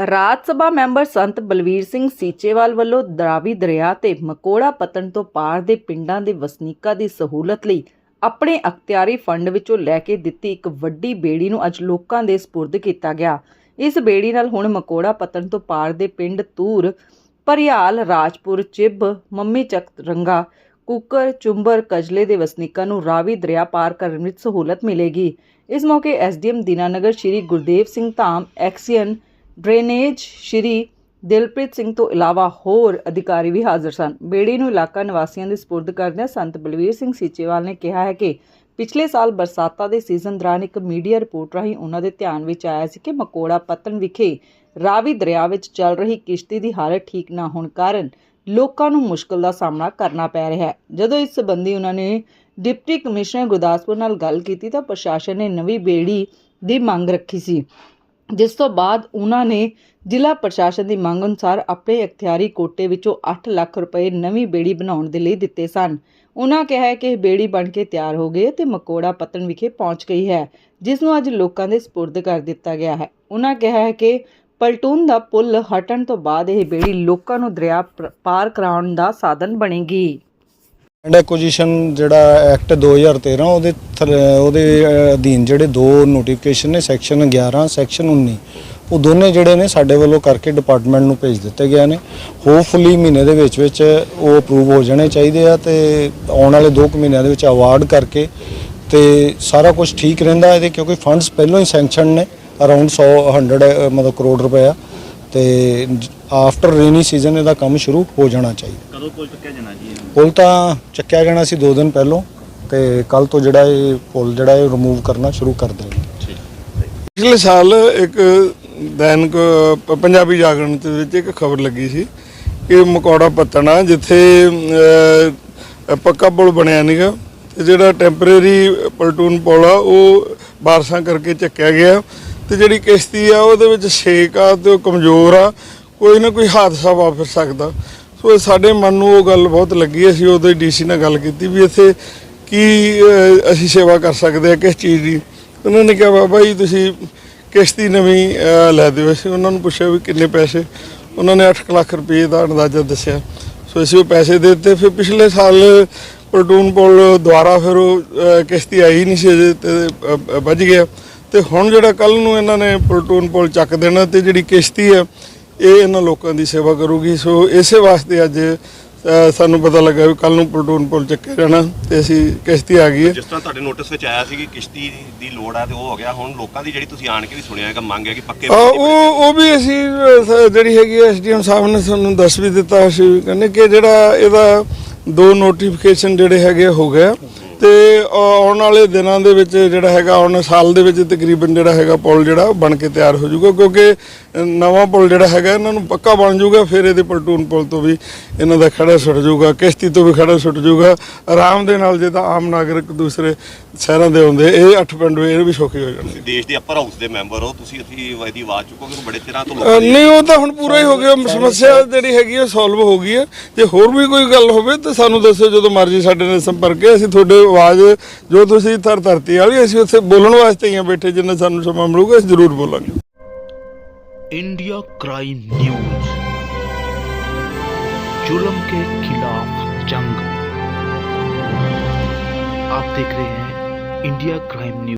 ਰਾਜ ਸਭਾ member ਸੰਤ ਬਲਵੀਰ ਸਿੰਘ ਸੀਚੇਵਾਲ ਵੱਲੋਂ ਦਰਾਵੀ ਦਰਿਆ ਤੇ ਮਕੋੜਾ ਪਤਨ ਤੋਂ ਪਾਰ ਦੇ ਪਿੰਡਾਂ ਦੇ ਵਸਨੀਕਾਂ ਦੀ ਸਹੂਲਤ ਲਈ ਆਪਣੇ ਅਖਤਿਆਰੀ ਫੰਡ ਵਿੱਚੋਂ ਲੈ ਕੇ ਦਿੱਤੀ ਇੱਕ ਵੱਡੀ ਬੇੜੀ ਨੂੰ ਅੱਜ ਲੋਕਾਂ ਦੇ ਸਪੁਰਦ ਕੀਤਾ ਗਿਆ। ਇਸ ਬੇੜੀ ਨਾਲ ਹੁਣ ਮਕੋੜਾ ਪਤਨ ਤੋਂ ਪਾਰ ਦੇ ਪਿੰਡ ਤੂਰ, ਪਰਿਆਲ, ਰਾਜਪੁਰ, ਚਿੱਬ, ਮੰਮੀ ਚੱਕ ਰੰਗਾ ਕੁੱਕਰ, ਚੁੰਬਰ, ਕਜਲੇ ਦੇ ਵਸਨੀਕਾਂ ਨੂੰ ਰਾਵੀ ਦਰਿਆ ਪਾਰ ਕਰਨ ਵਿੱਚ ਸਹੂਲਤ ਮਿਲੇਗੀ। ਇਸ ਮੌਕੇ SDM Dinanagar Shri Gurdev Singh Dham, XEN drainage Shri Dilpreet Singh ਤੋਂ ਇਲਾਵਾ ਹੋਰ ਅਧਿਕਾਰੀ ਵੀ ਹਾਜ਼ਰ ਸਨ। ਬੇੜੀ ਨੂੰ ਇਲਾਕਾ ਨਿਵਾਸੀਆਂ ਦੇ ਸਪੁਰਦ ਕਰਦਿਆਂ ਸੰਤ ਬਲਵੀਰ ਸਿੰਘ ਸੀਚੇਵਾਲ ਨੇ ਕਿਹਾ ਹੈ ਕਿ ਪਿਛਲੇ ਸਾਲ ਬਰਸਾਤਾਂ ਦੇ ਸੀਜ਼ਨ ਦੌਰਾਨ ਇੱਕ ਮੀਡੀਆ ਰਿਪੋਰਟ ਰਾਹੀਂ ਉਹਨਾਂ ਦੇ ਧਿਆਨ ਵਿੱਚ ਆਇਆ ਸੀ ਕਿ ਮਕੋੜਾ ਪੱਤਨ ਵਿਖੇ ਰਾਵੀ ਦਰਿਆ ਵਿੱਚ ਚੱਲ ਰਹੀ ਕਿਸ਼ਤੀ ਦੀ ਹਾਲਤ ਠੀਕ ਨਾ ਹੋਣ ਕਾਰਨ ਲੋਕਾਂ ਨੂੰ ਮੁਸ਼ਕਲ ਦਾ ਸਾਹਮਣਾ ਕਰਨਾ ਪੈ ਰਿਹਾ ਹੈ। ਜਦੋਂ ਇਸ ਸੰਬੰਧੀ ਉਹਨਾਂ ਨੇ ਡਿਪਟੀ ਕਮਿਸ਼ਨਰ ਗੁਰਦਾਸਪੁਰ ਨਾਲ ਗੱਲ ਕੀਤੀ ਤਾਂ ਪ੍ਰਸ਼ਾਸਨ ਨੇ ਨਵੀਂ ਬੇੜੀ ਦੀ ਮੰਗ ਰੱਖੀ ਸੀ। ਜਿਸ ਤੋਂ ਬਾਅਦ ਉਹਨਾਂ ਨੇ ਜ਼ਿਲ੍ਹਾ ਪ੍ਰਸ਼ਾਸਨ ਦੀ ਮੰਗ ਅਨੁਸਾਰ ਆਪਣੇ ਅਖਤਿਆਰੀ ਕੋਟੇ ਵਿੱਚੋਂ 8 ਲੱਖ ਰੁਪਏ ਨਵੀਂ ਬੇੜੀ ਬਣਾਉਣ ਦੇ ਲਈ ਦਿੱਤੇ ਸਨ। ਉਹਨਾਂ ਕਿਹਾ ਹੈ ਕਿ ਇਹ ਬੇੜੀ ਬਣ ਕੇ ਤਿਆਰ ਹੋ ਗਈ ਹੈ ਤੇ ਮਕੋੜਾ ਪਤਨ ਵਿਖੇ ਪਹੁੰਚ ਗਈ ਹੈ, ਜਿਸ ਨੂੰ ਅੱਜ ਲੋਕਾਂ ਦੇ ਸਪੁਰਦ ਕਰ ਦਿੱਤਾ ਗਿਆ ਹੈ। ਉਹਨਾਂ ਕਿਹਾ ਹੈ ਕਿ ਪਲਟੂਨ ਦਾ ਪੁਲ ਹਟਣ ਤੋਂ ਬਾਅਦ ਇਹ ਬੇੜੀ ਲੋਕਾਂ ਨੂੰ ਦਰਿਆ ਪ- ਪਾਰ ਕਰਾਉਣ ਦਾ ਸਾਧਨ ਬਣੇਗੀ। ਐਂਡ ਐਕੁਜੀਸ਼ਨ ਜਿਹੜਾ ਐਕਟ 2013 ਉਹਦੇ ਥੱਲੇ- ਉਹਦੇ ਅਧੀਨ ਜਿਹੜੇ ਦੋ ਨੋਟੀਫਿਕੇਸ਼ਨ ਨੇ ਸੈਕਸ਼ਨ 11 ਸੈਕਸ਼ਨ 19 ਉਹ ਦੋਨੇ ਜਿਹੜੇ ਨੇ ਸਾਡੇ ਵੱਲੋਂ ਕਰਕੇ ਡਿਪਾਰਟਮੈਂਟ ਨੂੰ ਭੇਜ ਦਿੱਤੇ ਗਏ ਨੇ। ਹੋਪਫੁਲੀ ਮਹੀਨੇ ਦੇ ਵਿੱਚ ਵਿੱਚ ਉਹ ਅਪਰੂਵ ਹੋ ਜਾਣੇ ਚਾਹੀਦੇ ਆ ਤੇ ਆਉਣ ਵਾਲੇ 2 ਮਹੀਨਿਆਂ ਦੇ ਵਿੱਚ ਅਵਾਰਡ ਕਰਕੇ ਤੇ ਸਾਰਾ ਕੁਝ ਠੀਕ ਰਹਿੰਦਾ ਇਹਦੇ, ਕਿਉਂਕਿ ਫੰਡਸ ਪਹਿਲਾਂ ਹੀ ਸੈਂਕਸ਼ਨ ਨੇ ਅਰਾਊਂਡ 100 100 ਮਤਲਬ ਕਰੋੜ ਰੁਪਇਆ। ਤੇ ਆਫਟਰ ਰੇਨੀ ਸੀਜ਼ਨ ਇਹਦਾ ਕੰਮ ਸ਼ੁਰੂ ਹੋ ਜਾਣਾ ਚਾਹੀਦਾ। ਕਦੋਂ ਪੁੱਲ ਚੁੱਕਿਆ ਜਾਣਾ ਜੀ ਇਹਨੂੰ? ਪੁਲ ਤਾਂ ਚੱਕਿਆ ਜਾਣਾ ਸੀ 2 ਦਿਨ ਪਹਿਲਾਂ ਤੇ ਕੱਲ ਤੋਂ ਜਿਹੜਾ ਇਹ ਪੁਲ ਜਿਹੜਾ ਇਹ ਰਿਮੂਵ ਕਰਨਾ ਸ਼ੁਰੂ ਕਰ ਦੇਣਗੇ। ਪਿਛਲੇ ਸਾਲ ਇੱਕ ਦੈਨਿਕ ਪੰਜਾਬੀ ਜਾਗਰਣ ਦੇ ਵਿੱਚ ਇੱਕ ਖਬਰ ਲੱਗੀ ਸੀ ਕਿ ਮਕੌੜਾ ਪੱਤਣਾ ਜਿੱਥੇ ਪੱਕਾ ਪੁਲ ਬਣਿਆ ਨਹੀਂਗਾ ਤੇ ਜਿਹੜਾ ਟੈਂਪਰੇਰੀ ਪਲਟੂਨ ਪੁਲ ਆ ਉਹ ਬਾਰਸਾਂ ਕਰਕੇ ਚੱਕਿਆ ਗਿਆ। ਤੇ ਜਿਹੜੀ ਕਿਸ਼ਤੀ ਆ ਉਹਦੇ ਵਿੱਚ ਛੇਕ ਆ ਤੇ ਉਹ ਕਮਜ਼ੋਰ ਆ। ਕੋਈ ਨਾ ਕੋਈ ਹਾਦਸਾ ਵਾਪਰ ਸਕਦਾ। ਸੋ ਸਾਡੇ ਮਨ ਨੂੰ ਉਹ ਗੱਲ ਬਹੁਤ ਲੱਗੀ। ਅਸੀਂ ਉਹਦੇ ਡੀਸੀ ਨਾਲ ਗੱਲ ਕੀਤੀ ਵੀ ਇੱਥੇ ਕੀ ਅਸੀਂ ਸੇਵਾ ਕਰ ਸਕਦੇ ਆ ਕਿਸ ਚੀਜ਼ ਦੀ। ਉਹਨਾਂ ਨੇ ਕਿਹਾ ਬਾਬਾ ਜੀ ਤੁਸੀਂ ਕਿਸ਼ਤੀ ਨਵੀਂ ਲੈ ਦਿਓ। ਅਸੀਂ ਉਹਨਾਂ ਨੂੰ ਪੁੱਛਿਆ ਵੀ ਕਿੰਨੇ ਪੈਸੇ। ਉਹਨਾਂ ਨੇ 8 ਲੱਖ ਰੁਪਏ ਦਾ ਅੰਦਾਜ਼ਾ ਦੱਸਿਆ। ਸੋ ਅਸੀਂ ਉਹ ਪੈਸੇ ਦੇ ਦਿੱਤੇ। ਫਿਰ ਪਿਛਲੇ ਸਾਲ ਪਲਟੂਨ ਪੁਲ ਦੁਆਰਾ ਫਿਰ ਉਹ ਕਿਸ਼ਤੀ ਆਈ ਨਹੀਂ ਸੀ ਅਜੇ ਤੇ ਅਹ, ਵੱਜ ਗਿਆ। ਤੇ ਹੁਣ ਜਿਹੜਾ ਕੱਲ ਨੂੰ ਇਹਨਾਂ ਨੇ ਪਲਟੂਨ ਪੁਲ ਚੱਕ ਦੇਣਾ ਤੇ ਜਿਹੜੀ ਕਿਸ਼ਤੀ ਆ ਇਹ ਇਹਨਾਂ ਲੋਕਾਂ ਦੀ ਸੇਵਾ ਕਰੂਗੀ। ਸੋ ਇਸੇ ਵਾਸਤੇ ਅੱਜ ਸਾਨੂੰ ਪਤਾ ਲੱਗਾ ਵੀ ਕੱਲ ਨੂੰ ਪਲਟੂਨ ਪੁਲ ਚੱਕਿਆ ਜਾਣਾ ਤੇ ਅਸੀਂ ਕਿਸ਼ਤੀ ਆ ਗਈ ਹੈ। ਜਿਸ ਤਰ੍ਹਾਂ ਤੁਹਾਡੇ ਨੋਟਿਸ ਵਿੱਚ ਆਇਆ ਸੀ ਕਿ ਕਿਸ਼ਤੀ ਦੀ ਲੋੜ ਆ ਤੇ ਉਹ ਹੋ ਗਿਆ। ਹੁਣ ਲੋਕਾਂ ਦੀ ਜਿਹੜੀ ਤੁਸੀਂ ਆਣ ਕੇ ਵੀ ਸੁਣਿਆ ਹੈਗਾ ਮੰਗ ਹੈ ਕਿ ਪੱਕੇ ਉਹ ਉਹ ਵੀ ਅਸੀਂ ਜਿਹੜੀ ਹੈਗੀ ਐਸਡੀਐਮ ਸਾਹਿਬ ਨੇ ਸਾਨੂੰ ਦੱਸ ਵੀ ਦਿੱਤਾ। ਅਸੀਂ ਕਹਿੰਦੇ ਕਿ ਜਿਹੜਾ ਇਹਦਾ ਦੋ ਨੋਟੀਫਿਕੇਸ਼ਨ ਜਿਹੜੇ ਹੈਗੇ ਹੋ ਗਿਆ ਤੇ ਆਉਣ ਵਾਲੇ ਦਿਨਾਂ ਦੇ ਵਿੱਚ ਜਿਹੜਾ ਹੈਗਾ ਆਉਣ ਸਾਲ ਦੇ ਵਿੱਚ ਤਕਰੀਬਨ ਜਿਹੜਾ ਹੈਗਾ ਪੁਲ ਜਿਹੜਾ ਬਣ ਕੇ ਤਿਆਰ ਹੋ ਜਾਊਗਾ ਕਿਉਂਕਿ ਨਵਾਂ ਪੁਲ ਜਿਹੜਾ ਹੈਗਾ ਇਹਨਾਂ ਨੂੰ ਪੱਕਾ ਬਣ ਜਾਊਗਾ ਫਿਰ ਇਹਦੇ ਪਲਟੂਨ ਪੁਲ ਤੋਂ ਵੀ ਇਹਨਾਂ ਦਾ ਖੜਾ ਛੁੱਟ ਜਾਊਗਾ ਕਿਸ਼ਤੀ ਤੋਂ ਵੀ ਖੜਾ ਛੁੱਟ ਜਾਊਗਾ ਆਰਾਮ ਦੇ ਨਾਲ ਜੇ ਤਾਂ ਆਮ ਨਾਗਰਿਕ ਦੂਸਰੇ ਸ਼ਹਿਰਾਂ ਦੇ ਆਉਂਦੇ ਇਹ ਅੱਠ ਪਿੰਡ ਇਹ ਵੀ ਸੌਖੇ ਹੋ ਜਾਣਗੇ। ਦੇਸ਼ ਦੇ ਅਪਰ ਹਾਊਸ ਦੇ ਮੈਂਬਰ ਹੋ ਤੁਸੀਂ ਅਸੀਂ ਇਹਦੀ ਆਵਾਜ਼ ਚੁੱਕੋਗੇ ਬੜੇ ਚਿਰਾਂ ਤੋਂ ਨਹੀਂ ਉਹ ਤਾਂ ਹੁਣ ਪੂਰਾ ਹੀ ਹੋ ਗਿਆ ਸਮੱਸਿਆ ਜਿਹੜੀ ਹੈਗੀ ਉਹ ਸੋਲਵ ਹੋ ਗਈ ਹੈ ਜੇ ਹੋਰ ਵੀ ਕੋਈ ਗੱਲ ਹੋਵੇ ਤਾਂ ਸਾਨੂੰ ਦੱਸੋ ਜਦੋਂ ਮਰਜ਼ੀ ਸਾਡੇ ਨਾਲ ਸੰਪਰਕ ਹੈ ਅਸੀਂ ਤੁਹਾਡੇ ਆਵਾਜ਼ ਜੋ ਤੁਸੀਂ ਥਰ ਧਰਤੀ ਵਾਲੀ ਅਸੀਂ ਉੱਥੇ ਬੋਲਣ ਵਾਸਤੇ ਹੀ ਆ ਬੈਠੇ ਜਿੰਨਾ ਸਾਨੂੰ ਸਮਾਂ ਮਿਲੂਗਾ ਅਸੀਂ ਜ਼ਰੂਰ ਬੋਲਾਂਗੇ इंडिया क्राइम न्यूज जुल्म के खिलाफ जंग आप देख रहे हैं इंडिया क्राइम न्यूज